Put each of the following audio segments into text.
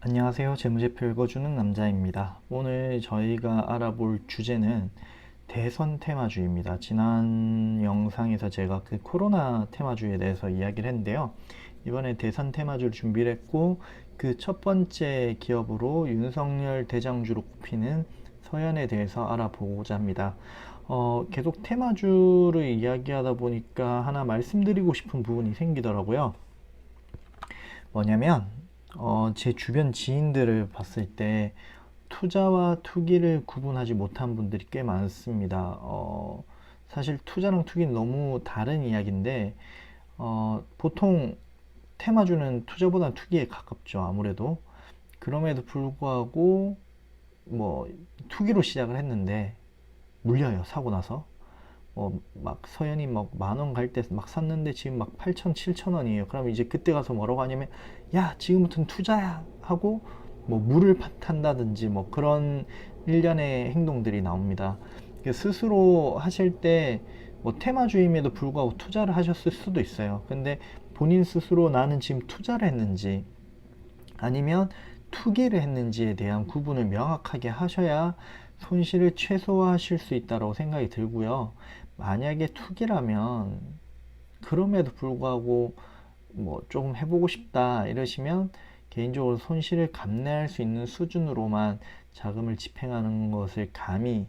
안녕하세요. 재무제표 읽어주는 남자입니다. 오늘 저희가 알아볼 주제는 대선 테마주입니다. 지난 영상에서 제가 그 코로나 테마주에 대해서 이야기를 했는데요. 이번에 대선 테마주를 준비를 했고 그 첫 번째 기업으로 윤석열 대장주로 꼽히는 서현에 대해서 알아보고자 합니다. 어, 계속 테마주를 이야기하다 보니까 하나 말씀드리고 싶은 부분이 생기더라고요. 뭐냐면 어, 제 주변 지인들을 봤을 때 투자와 투기를 구분하지 못한 분들이 꽤 많습니다. 어, 사실 투자랑 투기는 너무 다른 이야기인데 어, 보통 테마주는 투자보다는 투기에 가깝죠. 아무래도 그럼에도 불구하고 뭐 투기로 시작을 했는데 물려요. 사고 나서. 어, 막 서현이 막 만 원 갈 때 막 샀는데 지금 막 8천, 7천 원이에요. 그럼 이제 그때 가서 뭐라고 하냐면 야, 지금부터는 투자야 하고 뭐 물을 파- 탄다든지 뭐 그런 일련의 행동들이 나옵니다. 그 스스로 하실 때 뭐 테마주임에도 불구하고 투자를 하셨을 수도 있어요. 근데 본인 스스로 나는 지금 투자를 했는지 아니면 투기를 했는지에 대한 구분을 명확하게 하셔야 손실을 최소화하실 수 있다고 생각이 들고요. 만약에 투기라면 그럼에도 불구하고 뭐 조금 해보고 싶다 이러시면 개인적으로 손실을 감내할 수 있는 수준으로만 자금을 집행하는 것을 감히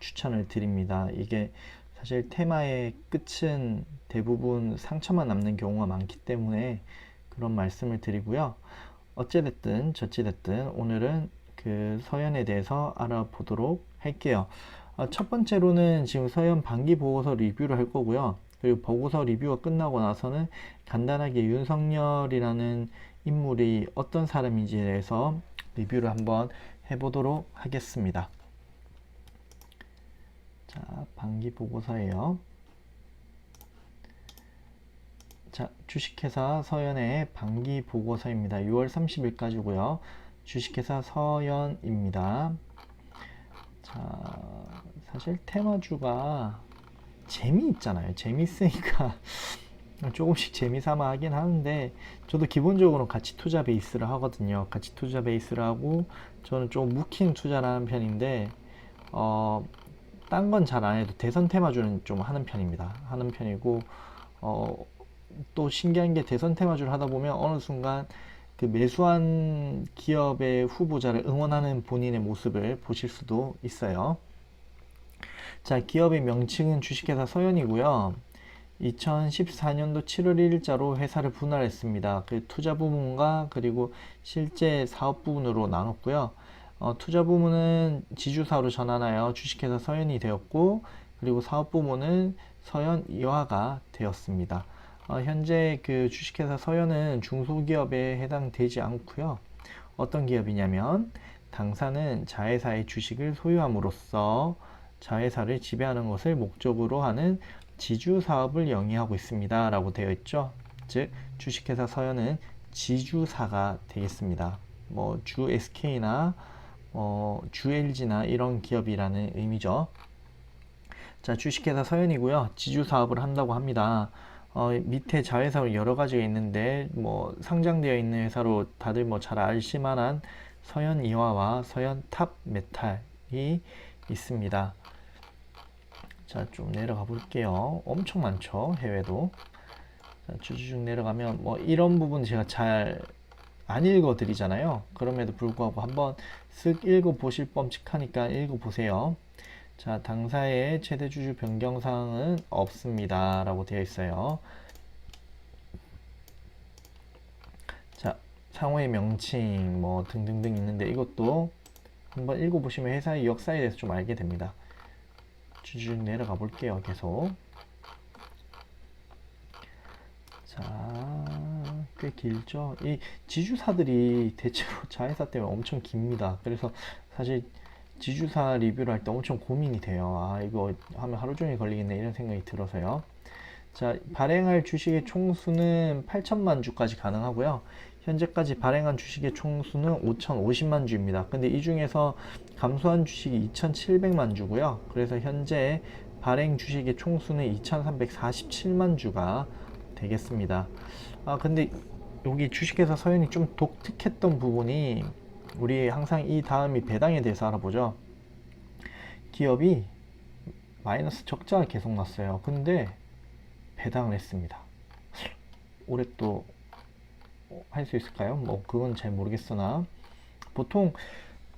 추천을 드립니다. 이게 사실 테마의 끝은 대부분 상처만 남는 경우가 많기 때문에 그런 말씀을 드리고요. 어찌됐든 저찌됐든 오늘은 그 서연에 대해서 알아보도록 할게요. 어, 첫 번째로는 지금 서연 반기 보고서 리뷰를 할 거고요. 그리고 보고서 리뷰가 끝나고 나서는 간단하게 윤석열이라는 인물이 어떤 사람인지에 대해서 리뷰를 한번 해보도록 하겠습니다. 자, 반기 보고서예요. 자, 주식회사 서연의 반기 보고서입니다. 6월 30일까지고요. 주식회사 서연입니다. 자, 사실 테마주가 재미있잖아요. 재밌으니까 조금씩 재미삼아 하긴 하는데 저도 기본적으로 가치 투자 베이스를 하거든요. 가치 투자 베이스를 하고 저는 좀 묵힌 투자를 하는 편인데 어, 딴 건 잘 안 해도 대선 테마주는 좀 하는 편입니다. 하는 편이고 어, 또 신기한 게 대선 테마주를 하다 보면 어느 순간 그 매수한 기업의 후보자를 응원하는 본인의 모습을 보실 수도 있어요. 자, 기업의 명칭은 주식회사 서현이고요. 2014년도 7월 1일자로 회사를 분할했습니다. 그 투자 부문과 그리고 실제 사업 부문으로 나눴고요. 어, 투자 부문은 지주사로 전환하여 주식회사 서현이 되었고, 그리고 사업 부문은 서현 이화가 되었습니다. 어, 현재 그 주식회사 서현은 중소기업에 해당되지 않고요. 어떤 기업이냐면 당사는 자회사의 주식을 소유함으로써 자회사를 지배하는 것을 목적으로 하는 지주 사업을 영위하고 있습니다. 라고 되어 있죠. 즉, 주식회사 서현은 지주사가 되겠습니다. 뭐, 주 SK나, 어, 주 LG나 이런 기업이라는 의미죠. 자, 주식회사 서현이고요. 지주 사업을 한다고 합니다. 어, 밑에 자회사로 여러 가지가 있는데, 뭐, 상장되어 있는 회사로 다들 뭐잘 아실 만한 서현 이화와 서현 탑 메탈이 있습니다. 자, 좀 내려가 볼게요. 엄청 많죠, 해외도. 자, 쭉쭉 내려가면, 뭐, 이런 부분 제가 잘 안 읽어 드리잖아요. 그럼에도 불구하고 한번 쓱 읽어 보실 뻔칙하니까 읽어 보세요. 자, 당사의 최대 주주 변경 사항은 없습니다. 라고 되어 있어요. 자, 상호의 명칭, 뭐, 등등등 있는데 이것도 한번 읽어보시면 회사의 역사에 대해서 좀 알게 됩니다. 쭉 내려가 볼게요. 계속. 자, 꽤 길죠? 이 지주사들이 대체로 자회사 때문에 엄청 깁니다. 그래서 사실 지주사 리뷰를 할 때 엄청 고민이 돼요. 아, 이거 하면 하루 종일 걸리겠네. 이런 생각이 들어서요. 자, 발행할 주식의 총수는 8천만 주까지 가능하고요. 현재까지 발행한 주식의 총수는 5,050만 주입니다. 근데 이 중에서 감소한 주식이 2,700만 주고요. 그래서 현재 발행 주식의 총수는 2,347만 주가 되겠습니다. 아, 근데 여기 주식회사 서현이 좀 독특했던 부분이 우리 항상 이 다음이 배당에 대해서 알아보죠. 기업이 마이너스 적자가 계속 났어요. 근데 배당을 했습니다. 올해 또 할 수 있을까요? 뭐 그건 잘 모르겠으나 보통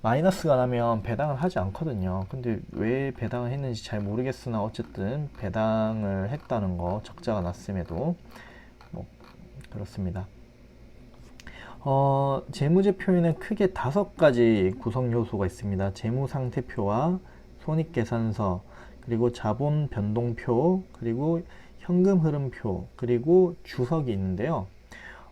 마이너스가 나면 배당을 하지 않거든요. 근데 왜 배당을 했는지 잘 모르겠으나 어쨌든 배당을 했다는 거 적자가 났음에도 뭐 그렇습니다. 어, 재무제표에는 크게 다섯 가지 구성 요소가 있습니다. 재무상태표와 손익계산서, 그리고 자본 변동표, 그리고 현금 흐름표, 그리고 주석이 있는데요.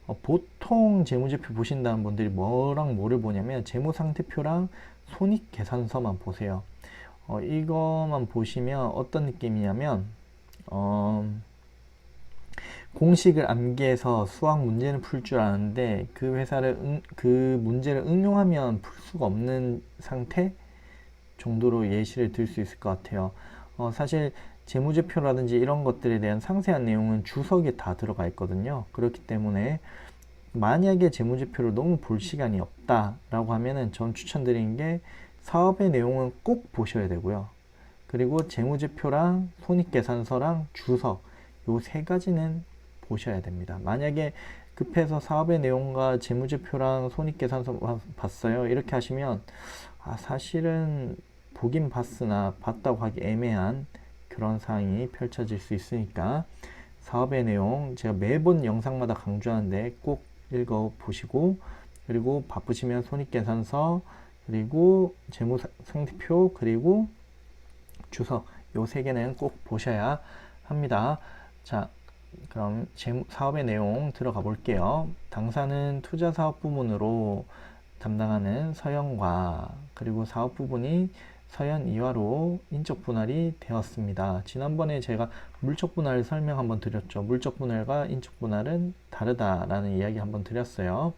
어, 보통 재무제표 보신다는 분들이 뭐랑 뭐를 보냐면 재무상태표랑 손익계산서만 보세요. 어, 이거만 보시면 어떤 느낌이냐면 어, 공식을 암기해서 수학 문제는 풀 줄 아는데 그 회사를 응, 그 문제를 응용하면 풀 수가 없는 상태 정도로 예시를 들 수 있을 것 같아요. 어, 사실 재무제표라든지 이런 것들에 대한 상세한 내용은 주석에 다 들어가 있거든요. 그렇기 때문에 만약에 재무제표를 너무 볼 시간이 없다라고 하면은 전 추천드리는 게 사업의 내용은 꼭 보셔야 되고요. 그리고 재무제표랑 손익계산서랑 주석 요 세 가지는 보셔야 됩니다. 만약에 급해서 사업의 내용과 재무제표랑 손익계산서 봤어요. 이렇게 하시면 아, 사실은 보긴 봤으나 봤다고 하기 애매한 그런 상황이 펼쳐질 수 있으니까 사업의 내용 제가 매번 영상마다 강조하는데 꼭 읽어 보시고 그리고 바쁘시면 손익계산서 그리고 재무상태표 그리고 주석 요 세 개는 꼭 보셔야 합니다. 자, 그럼 재무, 사업의 내용 들어가 볼게요. 당사는 투자 사업 부문으로 담당하는 서현과 그리고 사업 부분이 서현 이화로 인적 분할이 되었습니다. 지난번에 제가 물적 분할 설명 한번 드렸죠. 물적 분할과 인적 분할은 다르다라는 이야기 한번 드렸어요.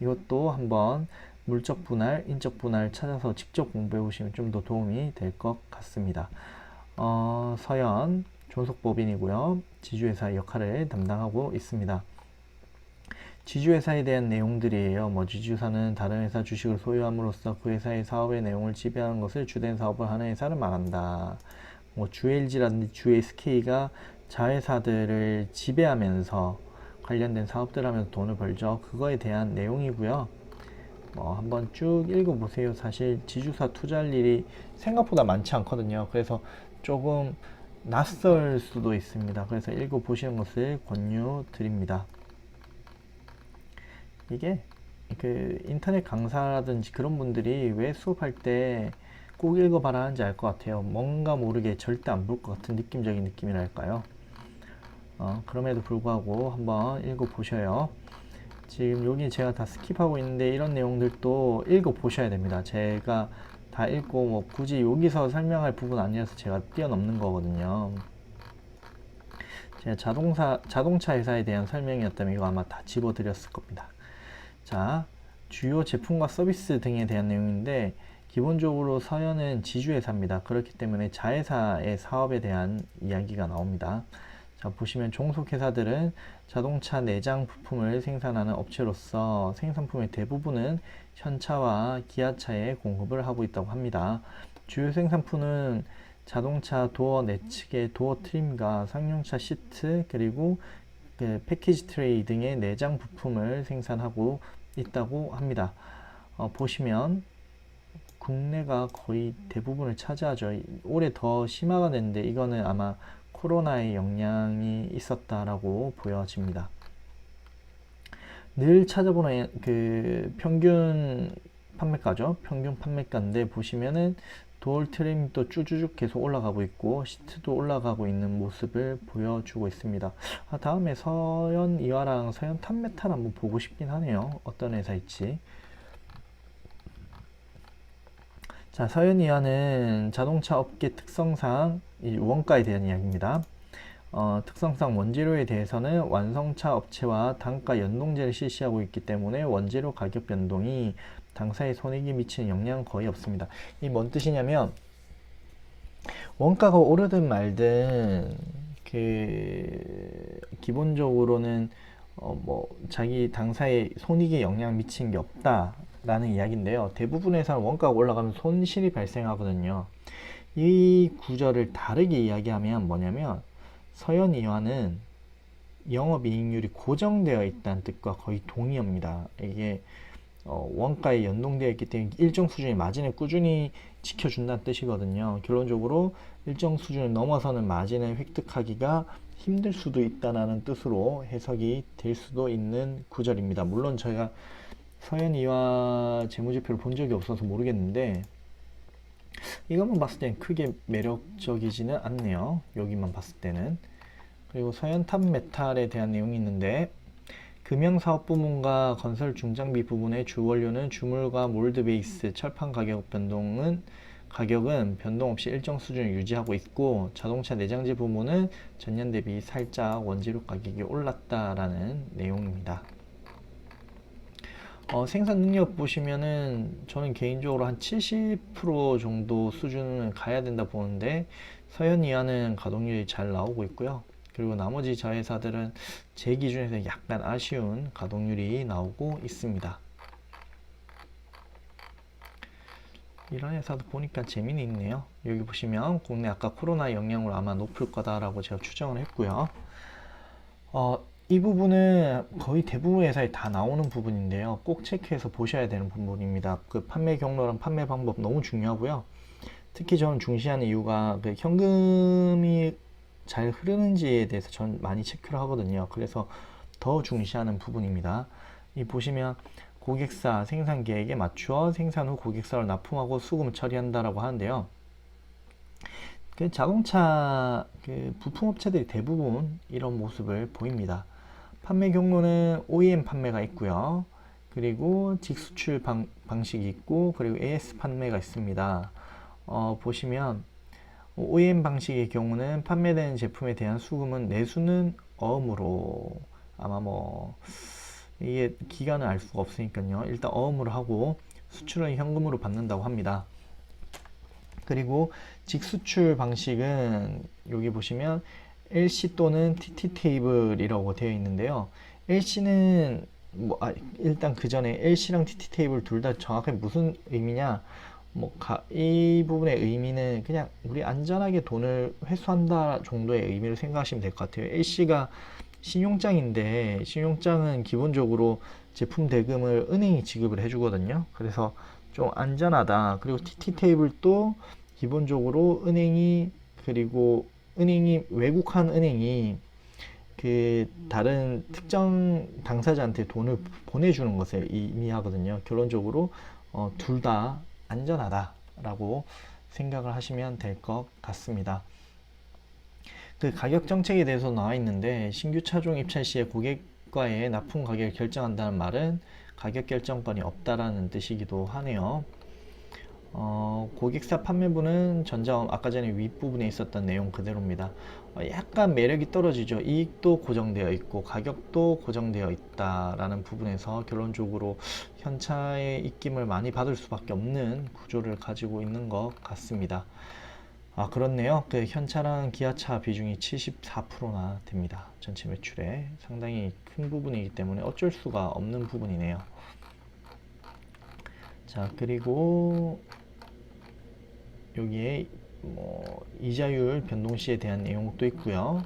이것도 한번 물적 분할, 인적 분할 찾아서 직접 공부해 보시면 좀 더 도움이 될 것 같습니다. 어, 서현 존속법인이고요. 지주회사 역할을 담당하고 있습니다. 지주회사에 대한 내용들이에요. 뭐 지주사는 다른 회사 주식을 소유함으로써 그 회사의 사업의 내용을 지배하는 것을 주된 사업을 하는 회사를 말한다. 뭐 주LG라든지 주SK가 자회사들을 지배하면서 관련된 사업들 하면서 돈을 벌죠. 그거에 대한 내용이고요. 뭐 한번 쭉 읽어보세요. 사실 지주사 투자할 일이 생각보다 많지 않거든요. 그래서 조금 낯설 수도 있습니다. 그래서 읽어보시는 것을 권유드립니다. 이게 그 인터넷 강사라든지 그런 분들이 왜 수업할 때 꼭 읽어봐라 하는지 알 것 같아요. 뭔가 모르게 절대 안 볼 것 같은 느낌적인 느낌이랄까요. 어, 그럼에도 불구하고 한번 읽어보셔요. 지금 여기 제가 다 스킵하고 있는데 이런 내용들도 읽어보셔야 됩니다. 제가 다 읽고 뭐 굳이 여기서 설명할 부분 아니어서 제가 뛰어넘는 거거든요. 제가 자동차, 자동차 회사에 대한 설명이었다면 이거 아마 다 집어드렸을 겁니다. 자, 주요 제품과 서비스 등에 대한 내용인데 기본적으로 서현은 지주회사입니다. 그렇기 때문에 자회사의 사업에 대한 이야기가 나옵니다. 자, 보시면 종속회사들은 자동차 내장 부품을 생산하는 업체로서 생산품의 대부분은 현차와 기아차에 공급을 하고 있다고 합니다. 주요 생산품은 자동차 도어 내측의 도어 트림과 상용차 시트 그리고 그 패키지 트레이 등의 내장 부품을 생산하고 있다고 합니다. 어, 보시면 국내가 거의 대부분을 차지하죠. 올해 더 심화가 됐는데 이거는 아마 코로나의 영향이 있었다라고 보여집니다. 늘 찾아보는 그 평균 판매가죠. 평균 판매가인데 보시면은 트림이 또 쭈쭈쭉 계속 올라가고 있고 시트도 올라가고 있는 모습을 보여주고 있습니다. 아, 다음에 서현 이화랑 서현 탑메탈 한번 보고 싶긴 하네요. 어떤 회사일지. 자, 서현 이화는 자동차 업계 특성상 이 원가에 대한 이야기입니다. 어, 특성상 원재료에 대해서는 완성차 업체와 단가 연동제를 실시하고 있기 때문에 원재료 가격 변동이 당사의 손익에 미치는 영향은 거의 없습니다. 이 뭔 뜻이냐면 원가가 오르든 말든 그 기본적으로는 어, 뭐 자기 당사에 손익에 영향 미친 게 없다라는 이야기인데요. 대부분의 회사는 원가가 올라가면 손실이 발생하거든요. 이 구절을 다르게 이야기하면 뭐냐면 서현이화는 영업이익률이 고정되어 있다는 뜻과 거의 동의합니다. 이게 어, 원가에 연동되어 있기 때문에 일정 수준의 마진을 꾸준히 지켜준다는 뜻이거든요. 결론적으로 일정 수준을 넘어서는 마진을 획득하기가 힘들 수도 있다는 뜻으로 해석이 될 수도 있는 구절입니다. 물론 저희가 서현이와 재무제표를 본 적이 없어서 모르겠는데 이것만 봤을 땐 크게 매력적이지는 않네요. 여기만 봤을 때는. 그리고 서현 탑 메탈에 대한 내용이 있는데 금형사업 부문과 건설 중장비 부분의 주원료는 주물과 몰드 베이스, 철판 가격 변동은 가격은 변동 없이 일정 수준을 유지하고 있고 자동차 내장재 부문은 전년 대비 살짝 원재료 가격이 올랐다라는 내용입니다. 어, 생산 능력 보시면은 저는 개인적으로 한 70% 정도 수준을 가야 된다 보는데 서현이와는 가동률이 잘 나오고 있고요. 그리고 나머지 자회사들은 제 기준에서 약간 아쉬운 가동률이 나오고 있습니다. 이런 회사도 보니까 재미는 있네요. 여기 보시면 국내 아까 코로나 영향으로 아마 높을 거다라고 제가 추정을 했고요. 어, 이 부분은 거의 대부분 회사에 다 나오는 부분인데요. 꼭 체크해서 보셔야 되는 부분입니다. 그 판매 경로랑 판매 방법 너무 중요하고요. 특히 저는 중시하는 이유가 그 현금이 잘 흐르는지에 대해서 전 많이 체크를 하거든요. 그래서 더 중시하는 부분입니다. 이 보시면 고객사 생산 계획에 맞추어 생산 후 고객사를 납품하고 수금을 처리한다라고 하는데요. 그 자동차 그 부품업체들이 대부분 이런 모습을 보입니다. 판매 경로는 OEM 판매가 있고요. 그리고 직수출 방, 방식이 있고 그리고 AS 판매가 있습니다. 어, 보시면 OEM 방식의 경우는 판매되는 제품에 대한 수금은 내수는 어음으로 아마 뭐 이게 기간을 알 수가 없으니까요. 일단 어음으로 하고 수출은 현금으로 받는다고 합니다. 그리고 직수출 방식은 여기 보시면 LC 또는 TT 테이블이라고 되어 있는데요. LC는 뭐 아, 일단 그 전에 LC랑 TT 테이블 둘 다 정확하게 무슨 의미냐? 뭐 이 부분의 의미는 그냥 우리 안전하게 돈을 회수한다 정도의 의미로 생각하시면 될 것 같아요. LC가 신용장인데 신용장은 기본적으로 제품 대금을 은행이 지급을 해주거든요. 그래서 좀 안전하다. 그리고 TT 테이블도 기본적으로 은행이 그리고 은행이 외국한 은행이 그 다른 특정 당사자한테 돈을 보내주는 것을 의미하거든요. 결론적으로 어, 둘 다 안전하다라고 생각을 하시면 될 것 같습니다. 그 가격 정책에 대해서 나와 있는데 신규 차종 입찰 시에 고객과의 납품 가격을 결정한다는 말은 가격 결정권이 없다라는 뜻이기도 하네요. 어, 고객사 판매부는 전자음 아까 전에 윗부분에 있었던 내용 그대로입니다. 어, 약간 매력이 떨어지죠. 이익도 고정되어 있고 가격도 고정되어 있다라는 부분에서 결론적으로 현차의 입김을 많이 받을 수밖에 없는 구조를 가지고 있는 것 같습니다. 아 그렇네요. 그 현차랑 기아차 비중이 74%나 됩니다. 전체 매출에 상당히 큰 부분이기 때문에 어쩔 수가 없는 부분이네요. 자 그리고 여기에 뭐 이자율 변동 시에 대한 내용도 있고요.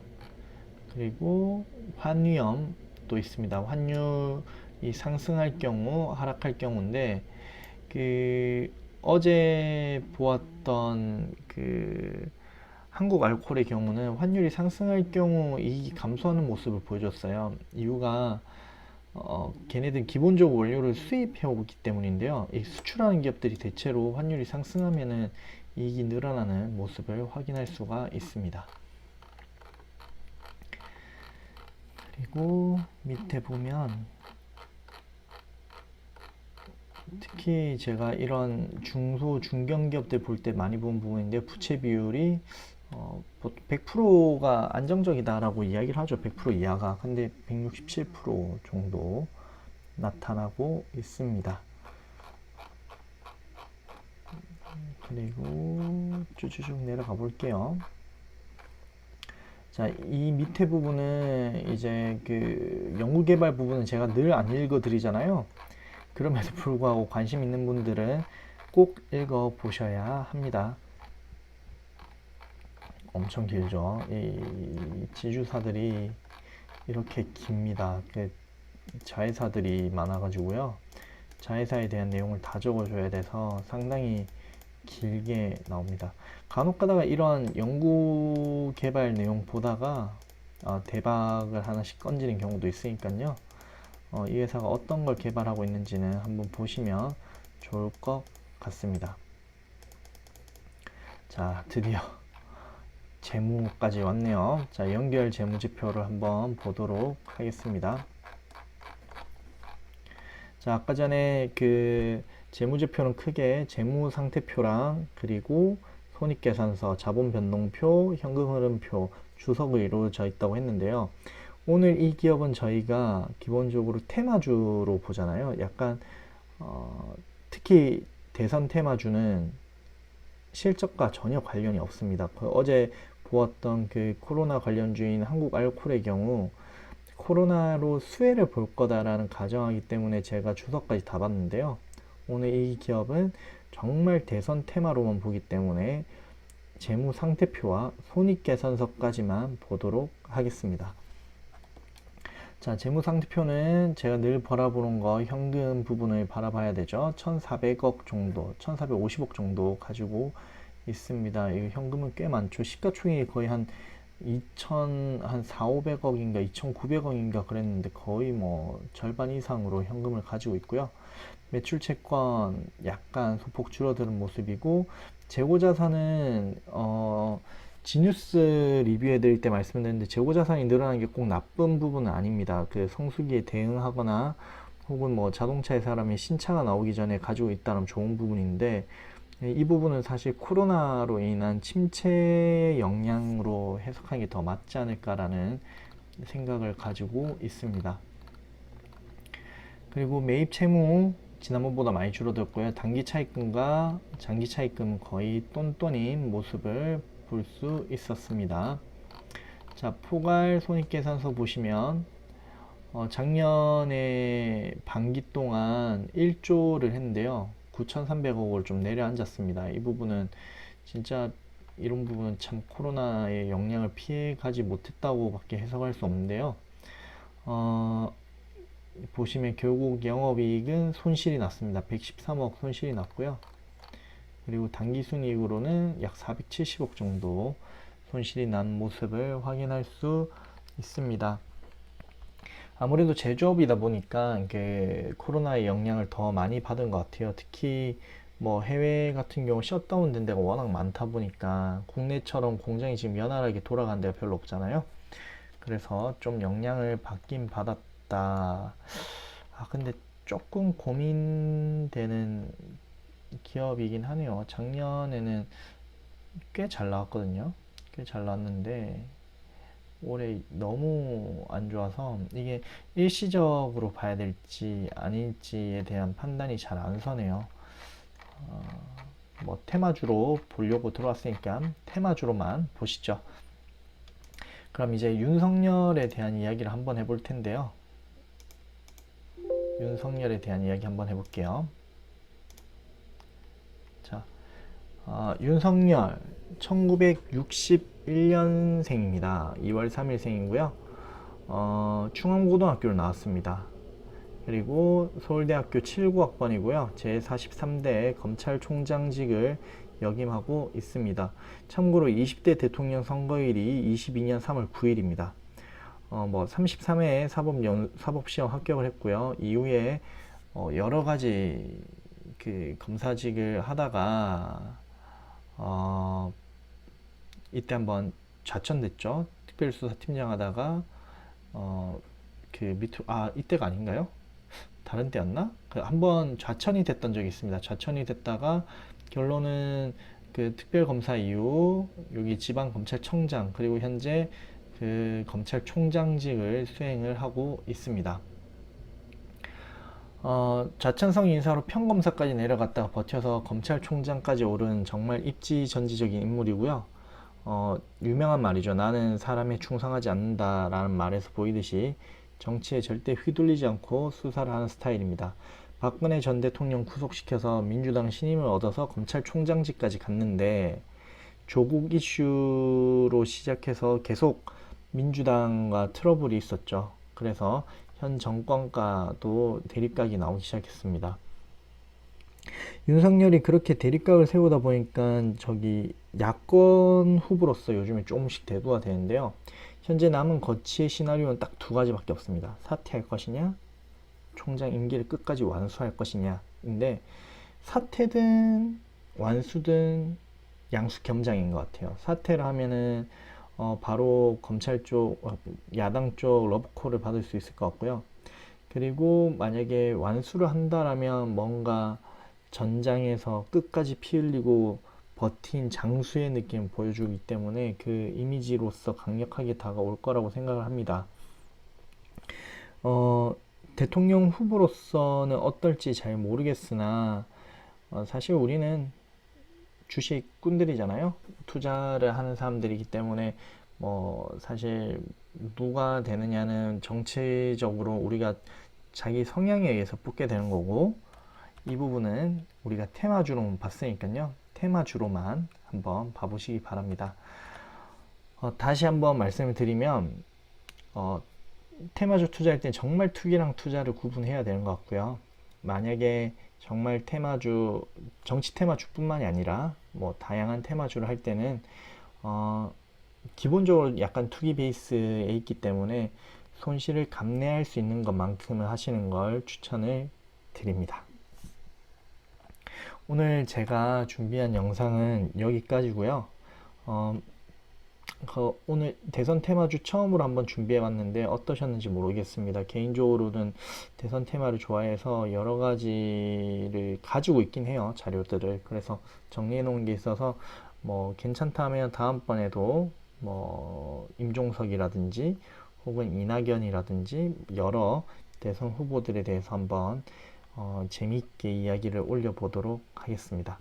그리고 환위험도 있습니다. 환율이 상승할 경우 하락할 경우인데 그 어제 보았던 그 한국 알코올의 경우는 환율이 상승할 경우 이익이 감소하는 모습을 보여줬어요. 이유가 어, 걔네들 기본적으로 원료를 수입해 오기 때문인데요. 이 수출하는 기업들이 대체로 환율이 상승하면은 이익이 늘어나는 모습을 확인할 수가 있습니다. 그리고 밑에 보면 특히 제가 이런 중소 중견기업들 볼 때 많이 본 부분인데 부채 비율이 어, 100%가 안정적이다라고 이야기를 하죠. 100% 이하가. 근데 167% 정도 나타나고 있습니다. 그리고 쭉쭉쭉 내려가 볼게요. 자, 이 밑에 부분은 이제 그 연구개발 부분은 제가 늘 안 읽어 드리잖아요. 그럼에도 불구하고 관심 있는 분들은 꼭 읽어 보셔야 합니다. 엄청 길죠. 이 지주사들이 이렇게 깁니다. 그 자회사들이 많아가지고요. 자회사에 대한 내용을 다 적어줘야 돼서 상당히 길게 나옵니다. 간혹 가다가 이런 연구 개발 내용 보다가 어, 대박을 하나씩 건지는 경우도 있으니까요. 어, 이 회사가 어떤 걸 개발하고 있는지는 한번 보시면 좋을 것 같습니다. 자, 드디어 재무까지 왔네요. 자, 연결 재무지표를 한번 보도록 하겠습니다. 자, 아까 전에 그 재무지표는 크게 재무상태표랑 그리고 손익계산서, 자본변동표, 현금흐름표, 주석을 이루어져 있다고 했는데요. 오늘 이 기업은 저희가 기본적으로 테마주로 보잖아요. 약간 어, 특히 대선 테마주는 실적과 전혀 관련이 없습니다. 그 어제 보았던 그 코로나 관련주인 한국 알콜의 경우 코로나로 수혜를 볼 거다라는 가정하기 때문에 제가 주석까지 다 봤는데요. 오늘 이 기업은 정말 대선 테마로만 보기 때문에 재무 상태표와 손익계산서까지만 보도록 하겠습니다. 자, 재무 상태표는 제가 늘 바라보는 거 현금 부분을 바라봐야 되죠. 1,400억 정도, 1,450억 정도 가지고 있습니다. 이 현금은 꽤 많죠. 시가총액이 거의 한 2천 한 4, 500억인가 2,900억인가 그랬는데 거의 뭐 절반 이상으로 현금을 가지고 있고요. 매출 채권 약간 소폭 줄어드는 모습이고 재고 자산은 어 지뉴스 리뷰해 드릴 때 말씀드렸는데 재고 자산이 늘어나는 게 꼭 나쁜 부분은 아닙니다. 그 성수기에 대응하거나 혹은 뭐 자동차의 사람이 신차가 나오기 전에 가지고 있다는 좋은 부분인데 이 부분은 사실 코로나로 인한 침체의 영향으로 해석하는 게 더 맞지 않을까라는 생각을 가지고 있습니다. 그리고 매입 채무 지난번보다 많이 줄어들었고요. 단기 차입금과 장기 차입금 거의 똔똔인 모습을 볼 수 있었습니다. 자, 포괄 손익계산서 보시면 어, 작년에 반기 동안 1조를 했는데요. 9,300억을 좀 내려앉았습니다. 이 부분은 진짜 이런 부분은 참 코로나의 영향을 피해 가지 못했다고 밖에 해석할 수 없는데요. 어, 보시면 결국 영업이익은 손실이 났습니다. 113억 손실이 났고요. 그리고 단기순이익으로는 약 470억 정도 손실이 난 모습을 확인할 수 있습니다. 아무래도 제조업이다 보니까 이게 코로나의 영향을 더 많이 받은 것 같아요. 특히 뭐 해외 같은 경우 셧다운 된 데가 워낙 많다 보니까 국내처럼 공장이 지금 연활하게 돌아간 데가 별로 없잖아요. 그래서 좀 영향을 받긴 받았 다. 아, 근데 조금 고민되는 기업이긴 하네요. 작년에는 꽤 잘 나왔거든요. 꽤 잘 나왔는데 올해 너무 안 좋아서 이게 일시적으로 봐야 될지 아닐지에 대한 판단이 잘 안 서네요. 어, 뭐 테마주로 보려고 들어왔으니까 테마주로만 보시죠. 그럼 이제 윤석열에 대한 이야기를 한번 해볼 텐데요. 윤석열에 대한 이야기 한번 해볼게요. 자, 어, 윤석열 1961년생입니다. 2월 3일생이고요. 어, 충암고등학교를 나왔습니다. 그리고 서울대학교 79학번이고요. 제43대 검찰총장직을 역임하고 있습니다. 참고로 20대 대통령 선거일이 22년 3월 9일입니다. 어, 뭐 33회 사법 연, 사법 시험 합격을 했고요. 이후에 어, 여러 가지 그 검사직을 하다가 어, 이때 한번 좌천됐죠. 특별수사팀장 하다가 어, 그 밑으로 아 이때가 아닌가요? 다른 때였나? 그 한번 좌천이 됐던 적이 있습니다. 좌천이 됐다가 결론은 그 특별검사 이후 여기 지방검찰청장 그리고 현재 그 검찰총장직을 수행을 하고 있습니다. 어, 좌천성 인사로 평검사까지 내려갔다가 버텨서 검찰총장까지 오른 정말 입지전지적인 인물이고요. 어, 유명한 말이죠. 나는 사람에 충성하지 않는다라는 말에서 보이듯이 정치에 절대 휘둘리지 않고 수사를 하는 스타일입니다. 박근혜 전 대통령 구속시켜서 민주당 신임을 얻어서 검찰총장직까지 갔는데 조국 이슈로 시작해서 계속 민주당과 트러블이 있었죠. 그래서 현 정권과도 대립각이 나오기 시작했습니다. 윤석열이 그렇게 대립각을 세우다 보니까 저기 야권 후보로서 요즘에 조금씩 대두가 되는데요. 현재 남은 거치의 시나리오는 딱 두 가지밖에 없습니다. 사퇴할 것이냐, 총장 임기를 끝까지 완수할 것이냐인데 사퇴든 완수든 양수 겸장인 것 같아요. 사퇴를 하면은 어, 바로 검찰 쪽, 어, 야당 쪽 러브콜을 받을 수 있을 것 같고요. 그리고 만약에 완수를 한다라면 뭔가 전장에서 끝까지 피 흘리고 버틴 장수의 느낌을 보여주기 때문에 그 이미지로서 강력하게 다가올 거라고 생각을 합니다. 어, 대통령 후보로서는 어떨지 잘 모르겠으나 어, 사실 우리는 주식꾼들이잖아요. 투자를 하는 사람들이기 때문에 뭐 사실 누가 되느냐는 정치적으로 우리가 자기 성향에 의해서 뽑게 되는 거고 이 부분은 우리가 테마주로만 봤으니까요. 테마주로만 한번 봐보시기 바랍니다. 어, 다시 한번 말씀을 드리면 어, 테마주 투자할 때 정말 투기랑 투자를 구분해야 되는 것 같고요. 만약에 정말 테마주, 정치 테마주뿐만이 아니라 뭐 다양한 테마주를 할 때는 어, 기본적으로 약간 투기 베이스에 있기 때문에 손실을 감내할 수 있는 것만큼은 하시는 걸 추천을 드립니다. 오늘 제가 준비한 영상은 여기까지고요. 어, 그 오늘 대선 테마주 처음으로 한번 준비해 봤는데 어떠셨는지 모르겠습니다. 개인적으로는 대선 테마를 좋아해서 여러 가지를 가지고 있긴 해요. 자료들을. 그래서 정리해 놓은 게 있어서 뭐 괜찮다면 다음번에도 뭐 임종석이라든지 혹은 이낙연이라든지 여러 대선 후보들에 대해서 한번 어, 재미있게 이야기를 올려보도록 하겠습니다.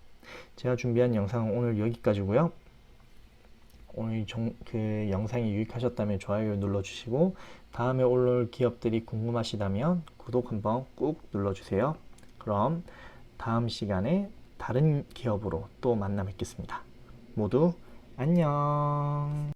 제가 준비한 영상은 오늘 여기까지고요. 오늘 종, 그 영상이 유익하셨다면 좋아요 눌러주시고 다음에 올라올 기업들이 궁금하시다면 구독 한번 꾹 눌러주세요. 그럼 다음 시간에 다른 기업으로 또 만나 뵙겠습니다. 모두 안녕.